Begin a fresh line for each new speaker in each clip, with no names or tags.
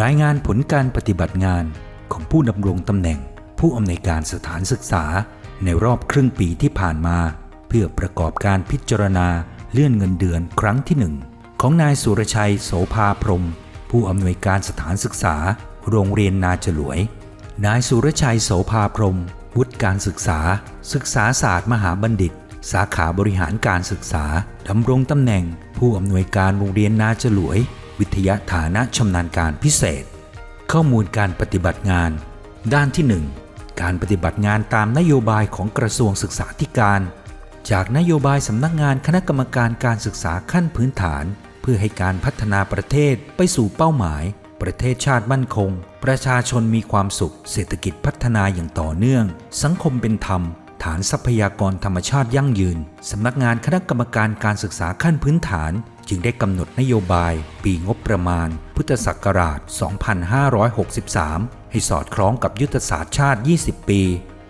รายงานผลการปฏิบัติงานของผู้ดำรงตำแหน่ง ผู้อำนวยการสถานศึกษา ในรอบครึ่งปีที่ผ่านมา เพื่อประกอบการพิจารณาเลื่อนเงินเดือนครั้งที่หนึ่งของนายสุรชัยโสภาพรม ผู้อำนวยการสถานศึกษา โรงเรียนนาจลวย นายสุรชัยโสภาพรม วุฒิการศึกษา ศึกษาศาสตร์มหาบัณฑิต สาขาบริหารการศึกษาดำรงตำแหน่ง ผู้อำนวยการโรงเรียนนาจลวย วิทยาฐานะชำนาญการพิเศษ ข้อมูลการปฏิบัติงาน ด้านที่ 1 การปฏิบัติงานตามนโยบายของกระทรวงศึกษาธิการ จากนโยบายสำนักงานคณะกรรมการการศึกษาขั้นพื้นฐาน เพื่อให้การพัฒนาประเทศไปสู่เป้าหมาย ประเทศชาติมั่นคง ประชาชนมีความสุข เศรษฐกิจพัฒนาอย่างต่อเนื่อง สังคมเป็นธรรมฐานทรัพยากรธรรมชาติยั่งยืน สำนักงานคณะกรรมการการศึกษาขั้นพื้นฐาน จึงได้กำหนดนโยบายปีงบประมาณ พุทธศักราช 2563 ให้สอดคล้องกับยุทธศาสตร์ชาติ 20 ปี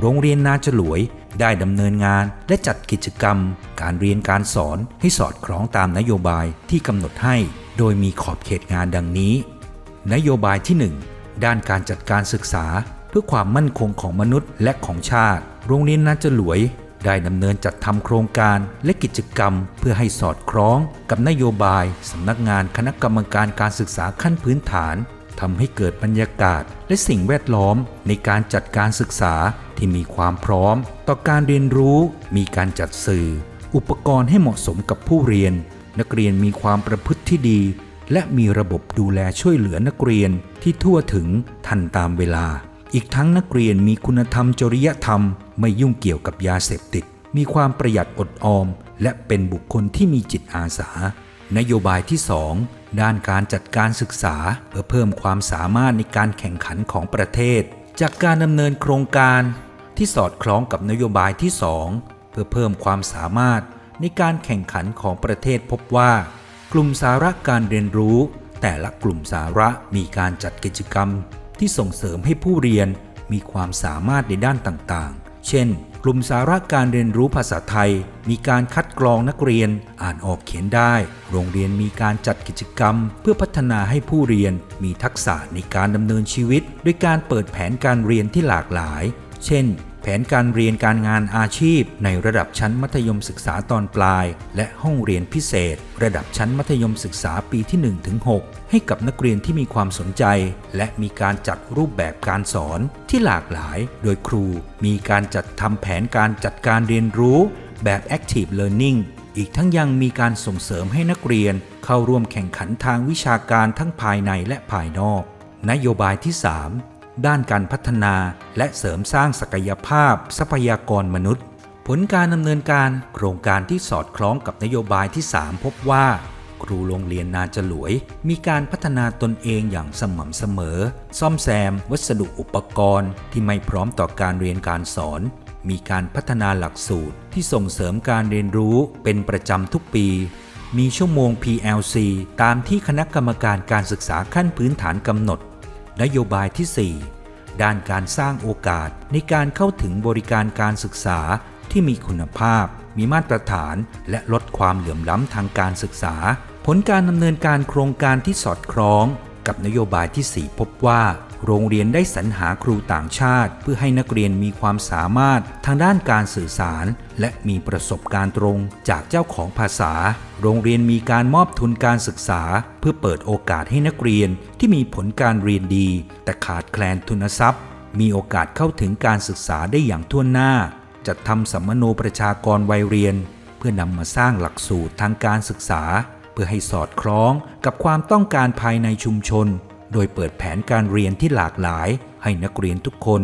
โรงเรียนนาจลวยได้ดำเนินงานและจัดกิจกรรม การเรียนการสอนให้สอดคล้องตามนโยบายที่กำหนดให้ โดยมีขอบเขตงานดังนี้ นโยบายที่ 1 ด้านการจัดการศึกษา เพื่อความมั่นคงของมนุษย์และของชาติ โรงเรียนนาจลวย ได้ดำเนินจัดทำโครงการและกิจกรรม เพื่อให้สอดคล้องกับนโยบายสำนักงานคณะกรรมการการศึกษาขั้นพื้นฐานทำให้เกิดบรรยากาศและสิ่งแวดล้อมในการจัดการศึกษาที่มีความพร้อม ต่อการเรียนรู้ มีการจัดสื่อ อุปกรณ์ให้เหมาะสมกับผู้เรียน นักเรียนมีความประพฤติที่ดี และมีระบบดูแลช่วยเหลือนักเรียนที่ทั่วถึงทันตามเวลา อีกทั้งนักเรียนมีคุณธรรมจริยธรรม ไม่ยุ่งเกี่ยวกับยาเสพติด มีความประหยัดอดออม และเป็นบุคคลที่มีจิตอาสา นโยบายที่ 2 ด้านการจัดการศึกษา เพื่อเพิ่มความสามารถในการแข่งขันของประเทศ จากการดำเนินโครงการที่สอดคล้องกับนโยบายที่ 2 เพื่อเพิ่มความสามารถในการแข่งขันของประเทศพบว่า กลุ่มสาระการเรียนรู้ แต่ละกลุ่มสาระมีการจัดกิจกรรม ที่ส่งเสริมให้ผู้เรียนมีความสามารถในด้านต่างๆ เช่น กลุ่มสาระการเรียนรู้ภาษาไทย มีการคัดกรองนักเรียนอ่านออกเขียนได้ โรงเรียนมีการจัดกิจกรรม เพื่อพัฒนาให้ผู้เรียนมีทักษะในการดำเนินชีวิต ด้วยการเปิดแผนการเรียนที่หลากหลาย เช่น แผนการเรียนการงานอาชีพ ในระดับชั้นมัธยมศึกษาตอนปลาย และห้องเรียนพิเศษ ระดับชั้นมัธยมศึกษาปีที่1ถึง6ให้กับนักเรียนที่มีความสนใจ และมีการจัดรูปแบบการสอนที่หลากหลาย โดยครูมีการจัดทำแผนการจัดการเรียนรู้ แบบ active learning อีกทั้งยังมีการส่งเสริมให้นักเรียน เข้าร่วมแข่งขันทางวิชาการทั้งภายในและภายนอก นโยบายที่ 3 ด้านการพัฒนาและเสริมสร้างศักยภาพ ทรัพยากรมนุษย์ ผลการดำเนินการโครงการที่สอดคล้องกับนโยบายที่ 3 พบว่า ครูโรงเรียนนาจลวย มีการพัฒนาตนเองอย่างสม่ำเสมอ ซ่อมแซม วัสดุอุปกรณ์ที่ไม่พร้อมต่อการเรียนการสอน มีการพัฒนาหลักสูตรที่ส่งเสริมการเรียนรู้เป็นประจำทุกปีมีชั่วโมง PLC ตามที่คณะกรรมการการศึกษาขั้นพื้นฐานกำหนด นโยบายที่ 4 ด้านการสร้างโอกาสในการเข้าถึงบริการการศึกษาที่มีคุณภาพ มีมาตรฐาน และลดความเหลื่อมล้ำทางการศึกษา ผลการดำเนินการโครงการที่สอดคล้อง กับนโยบายที่ 4 พบว่า โรงเรียนได้สรรหาครูต่างชาติ เพื่อให้นักเรียนมีความสามารถทางด้านการสื่อสาร และมีประสบการณ์ตรงจากเจ้าของภาษา โรงเรียนมีการมอบทุนการศึกษา เพื่อเปิดโอกาสให้นักเรียนที่มีผลการเรียนดี แต่ขาดแคลนทุนทรัพย์ มีโอกาสเข้าถึงการศึกษาได้อย่างทั่วหน้า จัดทำสัมมโนประชากรวัยเรียน เพื่อนำมาสร้างหลักสูตรทางการศึกษา เพื่อให้สอดคล้องกับความต้องการภายในชุมชน โดยเปิดแผนการเรียนที่หลากหลาย ให้นักเรียนทุกคน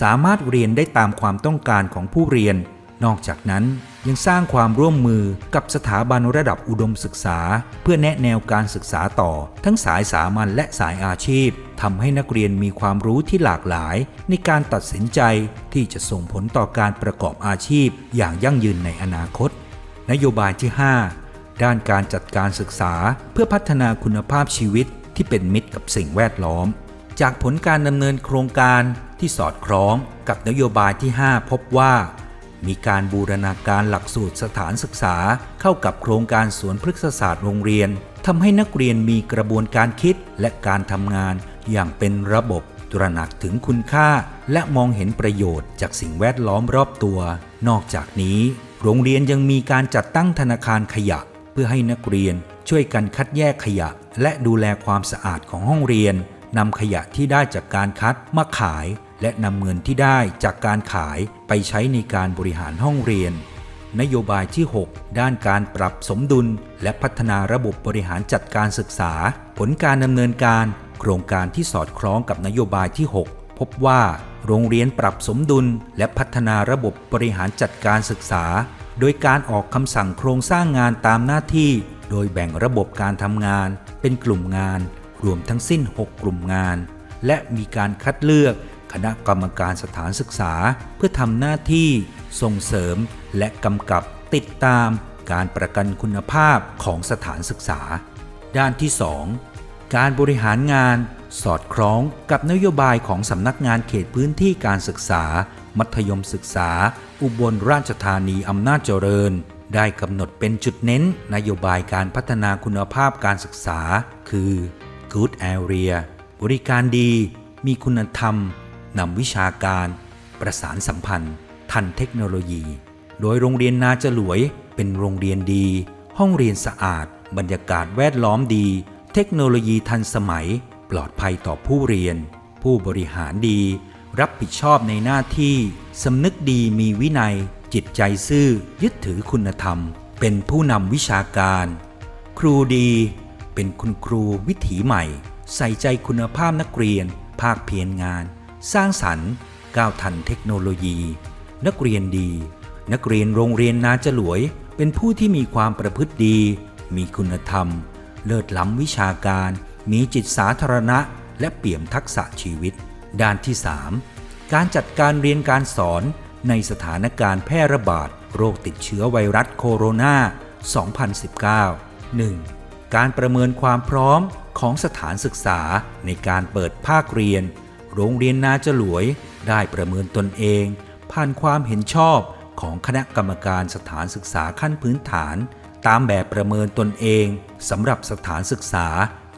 สามารถเรียนได้ตามความต้องการของผู้เรียน นอกจากนั้นยังสร้างความร่วมมือกับสถาบันระดับอุดมศึกษา เพื่อแนะแนวการศึกษาต่อ ทั้งสายสามัญและสายอาชีพทำให้นักเรียนมีความรู้ที่หลากหลาย ในการตัดสินใจที่จะส่งผลต่อการประกอบอาชีพ อย่างยั่งยืนในอนาคต นโยบายที่ 5 ด้านการจัดการศึกษาเพื่อพัฒนาคุณภาพชีวิต ที่เป็นมิตรกับสิ่งแวดล้อม จากผลการดำเนินโครงการที่สอดคล้องกับนโยบายที่ 5 พบว่า มีการบูรณาการหลักสูตรสถานศึกษาเข้ากับโครงการสวนพฤกษศาสตร์โรงเรียนทำให้นักเรียนมีกระบวนการคิดและการทำงานอย่างเป็นระบบตระหนักถึงคุณค่า และมองเห็นประโยชน์จากสิ่งแวดล้อมรอบตัว นอกจากนี้ โรงเรียนยังมีการจัดตั้งธนาคารขยะ เพื่อให้นักเรียน ช่วยกันคัดแยกขยะ และดูแลความสะอาดของห้องเรียนนำขยะที่ได้จากการคัดมาขาย และนำเงินที่ได้จากการขายไปใช้ในการบริหารห้องเรียน นโยบายที่ 6 ด้านการปรับสมดุล และพัฒนาระบบบริหารจัดการศึกษา ผลการดำเนินการ โครงการที่สอดคล้องกับนโยบายที่ 6 พบว่า โรงเรียนปรับสมดุล และพัฒนาระบบบริหารจัดการศึกษา โดยการออกคำสั่งโครงสร้างงานตามหน้าที่ โดยแบ่งระบบการทำงานเป็นกลุ่มงาน รวมทั้งสิ้น 6 กลุ่มงาน และมีการคัดเลือกคณะกรรมการสถานศึกษา เพื่อทำหน้าที่ส่งเสริมและกำกับติดตามการประกันคุณภาพของสถานศึกษา ด้านที่ 2 การบริหารงานสอดคล้องกับนโยบายของสำนักงานเขตพื้นที่การศึกษา มัธยมศึกษา อุบลราชธานีอำนาจเจริญ ได้กำหนดเป็นจุดเน้นนโยบายการพัฒนาคุณภาพการศึกษา คือ Good Area บริการดี มีคุณธรรมนำวิชาการ ประสานสัมพันธ์ ทันเทคโนโลยี โดยโรงเรียนนาจลวย เป็นโรงเรียนดี ห้องเรียนสะอาด บรรยากาศแวดล้อมดี เทคโนโลยีทันสมัย ปลอดภัยต่อผู้เรียน ผู้บริหารดี รับผิดชอบในหน้าที่สำนึกดีมีวินัยจิตใจซื่อยึดถือคุณธรรม เป็นผู้นำวิชาการ ครูดีเป็นคุณครูวิถีใหม่ ใส่ใจคุณภาพนักเรียน ภาคเพียรงาน สร้างสรรค์ ก้าวทันเทคโนโลยี นักเรียนดี นักเรียนโรงเรียนนาจลวย เป็นผู้ที่มีความประพฤติดี มีคุณธรรม เลิศล้ำวิชาการ มีจิตสาธารณะ และเปี่ยมทักษะชีวิต ด้านที่ 3 การจัดการเรียนการสอน ในสถานการณ์แพร่ระบาดโรคติดเชื้อไวรัสโคโรนา 2019 1. การประเมินความพร้อมของสถานศึกษาในการเปิดภาคเรียน โรงเรียนนาจลวยได้ประเมินตนเอง ผ่านความเห็นชอบของคณะกรรมการสถานศึกษาขั้นพื้นฐาน ตามแบบประเมินตนเองสำหรับสถานศึกษา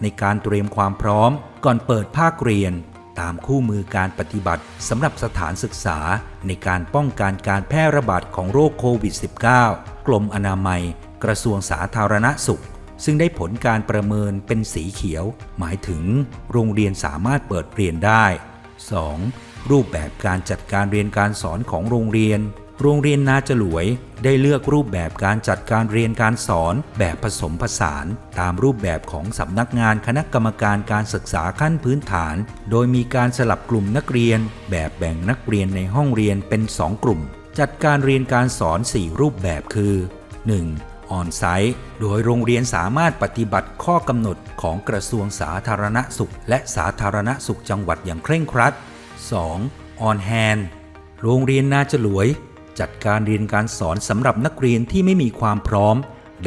ในการเตรียมความพร้อมก่อนเปิดภาคเรียน ตามคู่มือการปฏิบัติสำหรับสถานศึกษาในการป้องกันการแพร่ระบาดของโรคโควิด -19 กรมอนามัย กระทรวงสาธารณสุข ซึ่งได้ผลการประเมินเป็นสีเขียว หมายถึงโรงเรียนสามารถเปิดเรียนได้ 2. รูปแบบการจัดการเรียนการสอนของโรงเรียน โรงเรียนนาจลวยได้เลือกรูปแบบการจัดการเรียนการสอนแบบผสมผสาน ตามรูปแบบของสำนักงานคณะกรรมการการศึกษาขั้นพื้นฐาน โดยมีการสลับกลุ่มนักเรียน แบบแบ่งนักเรียนในห้องเรียนเป็น 2 กลุ่ม จัดการเรียนการสอน 4 รูปแบบคือ 1. ออนไซต์ โดยโรงเรียนสามารถปฏิบัติข้อกำหนดของกระทรวงสาธารณสุข และสาธารณสุขจังหวัดอย่างเคร่งครัด 2. ออนแฮนโรงเรียนนาจลวย จัดการเรียนการสอนสำหรับนักเรียนที่ไม่มีความพร้อม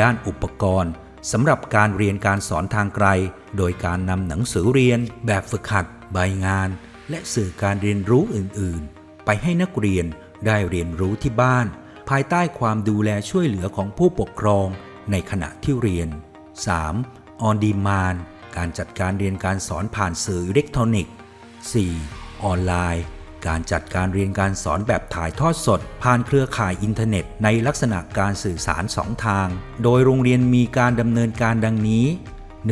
ด้านอุปกรณ์สำหรับการเรียนการสอนทางไกล โดยการนำหนังสือเรียน แบบฝึกหัด ใบงาน และสื่อการเรียนรู้อื่น ๆ ไปให้นักเรียนได้เรียนรู้ที่บ้าน ภายใต้ความดูแลช่วยเหลือของผู้ปกครองในขณะที่เรียน 3. On Demand การจัดการเรียนการสอนผ่านสื่ออิเล็กทรอนิกส์ 4. ออนไลน์ การจัดการเรียนการสอนแบบถ่ายทอดสด ผ่านเครือข่ายอินเทอร์เน็ต ในลักษณะการสื่อสารสองทาง โดยโรงเรียนมีการดำเนินการดังนี้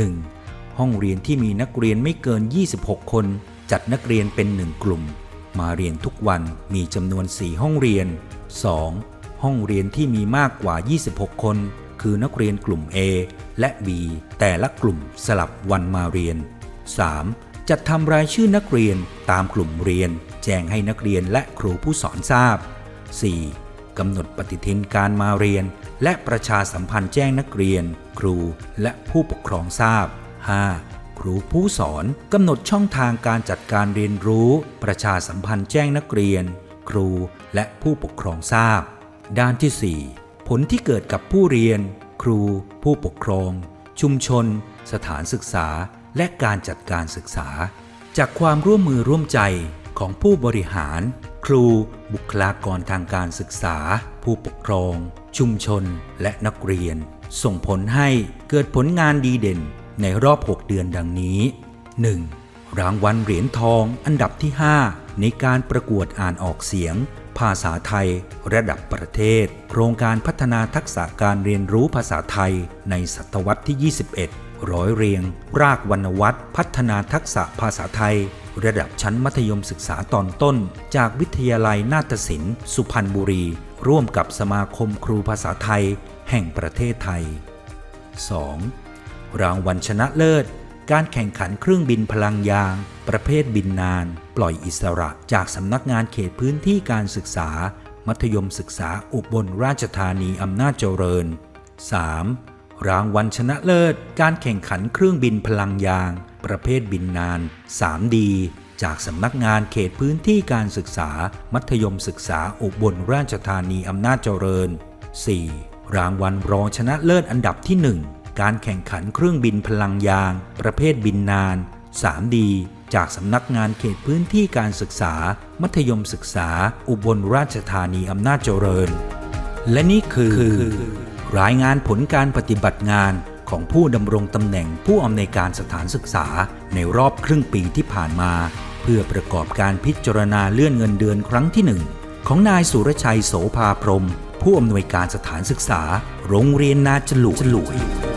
1. ห้องเรียนที่มีนักเรียนไม่เกิน 26 คน จัดนักเรียนเป็น 1 กลุ่ม มาเรียนทุกวันมีจำนวน 4 ห้องเรียน 2. ห้องเรียนที่มีมากกว่า 26 คน คือนักเรียนกลุ่ม A และ B แต่ละกลุ่มสลับวันมาเรียน 3. จัดทำรายชื่อนักเรียนตามกลุ่มเรียน แจ้งให้นักเรียนและครูผู้สอนทราบ 4. กำหนดปฏิทินการมาเรียน และประชาสัมพันธ์แจ้งนักเรียน ครูและผู้ปกครองทราบ 5. ครูผู้สอนกำหนดช่องทางการจัดการเรียนรู้ ประชาสัมพันธ์แจ้งนักเรียน ครูและผู้ปกครองทราบ ด้านที่ 4 ผลที่เกิดกับผู้เรียน ครู ผู้ปกครอง ชุมชน สถานศึกษา และการจัดการศึกษา จากความร่วมมือร่วมใจของผู้บริหาร ครู บุคลากรทางการศึกษา ผู้ปกครอง ชุมชน และนักเรียน ส่งผลให้เกิดผลงานดีเด่นในรอบ 6 เดือนดังนี้ 1. รางวัลเหรียญทองอันดับที่ 5 ในการประกวดอ่านออกเสียง ภาษาไทย ระดับประเทศ โครงการพัฒนาทักษะการเรียนรู้ภาษาไทยในศตวรรษที่ 21 ร้อยเรียง รากวรรณวัฒน์พัฒนาทักษะภาษาไทย ระดับชั้นมัธยมศึกษาตอนต้น จากวิทยาลัยนาฏศิลป์สุพรรณบุรี ร่วมกับสมาคมครูภาษาไทย แห่งประเทศไทย 2. รางวัลชนะเลิศ การแข่งขันเครื่องบินพลังยาง ประเภทบินนาน ปล่อยอิสระจากสำนักงานเขตพื้นที่การศึกษา มัธยมศึกษาอุบลราชธานีอำนาจเจริญ 3. รางวัลชนะเลิศ การแข่งขันเครื่องบินพลังยาง ประเภทบินนาน 3D จากสำนักงานเขตพื้นที่การศึกษา มัธยมศึกษาอุบลราชธานีอำนาจเจริญ 4. รางวัลรองชนะเลิศอันดับที่ 1 การแข่งขันเครื่องบินพลังยาง ประเภทบินนาน 3D จากสำนักงานเขตพื้นที่การศึกษา มัธยมศึกษา อุบลราชธานีอำนาจเจริญ และนี่คือ รายงานผลการปฏิบัติงานของผู้ดำรงตำแหน่งผู้อำนวยการสถานศึกษาในรอบครึ่งปีที่ผ่านมา เพื่อประกอบการพิจารณาเลื่อนเงินเดือนครั้งที่หนึ่งของนายสุรชัยโสภาพรม ผู้อำนวยการสถานศึกษา โรงเรียนนาจลุจลุย